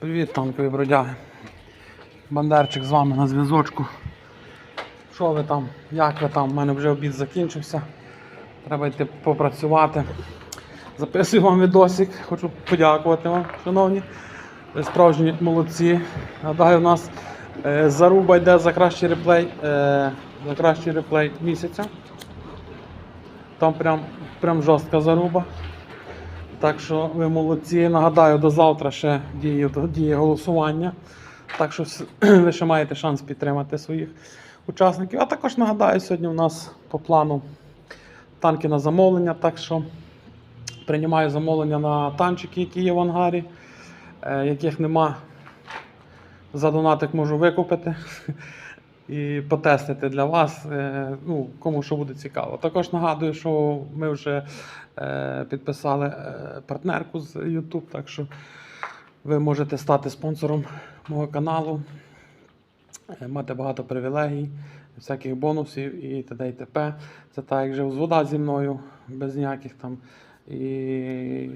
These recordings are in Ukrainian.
Привіт, танкові бродяги. Бандерчик з вами на зв'язочку. Що ви там? Як ви там? У мене вже обід закінчився. Треба йти попрацювати. Записую вам відосик. Хочу подякувати вам, шановні. Ви справжні молодці. Гадаю, у нас е, заруба йде за кращий реплей, е, за кращий реплей місяця. Там прям, прям жорстка заруба. Так що ви молодці. Нагадаю, до завтра ще діє, діє голосування. Так що ви ще маєте шанс підтримати своїх учасників. А також нагадаю, сьогодні у нас по плану танки на замовлення. Так що приймаю замовлення на танчики, які є в ангарі, е, яких нема. За донатик можу викупити і потестити для вас, е, ну, кому що буде цікаво. Також нагадую, що ми вже е, підписали е, партнерку з YouTube, так що ви можете стати спонсором мого каналу, мати багато привілегій, всяких бонусів і т.д. і т.п. Це так, як з вода зі мною, без ніяких там і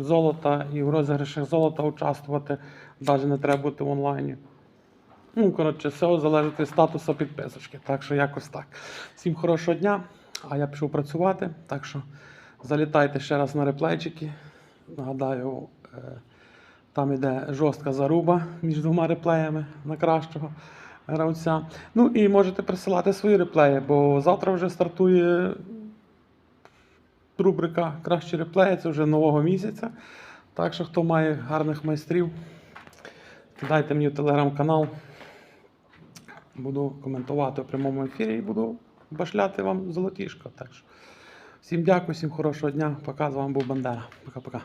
золота, і в розіграшах золота участвувати, навіть не треба бути в онлайні. Ну, коротше, все залежить від статусу підписочки. Так що якось так. Всім хорошого дня. А я пішов працювати. Так що залітайте ще раз на реплейчики. Нагадаю, е, там іде жорстка заруба між двома реплеями на кращого гравця. Ну і можете присилати свої реплеї, бо завтра вже стартує рубрика Кращі реплеї, це вже нового місяця. Так що, хто має гарних майстрів, кидайте мені телеграм-канал. Буду коментувати в прямому ефірі і буду башляти вам золотішко. Так що всім дякую, всім хорошого дня. Пока з вами був Бандера. Пока-пока.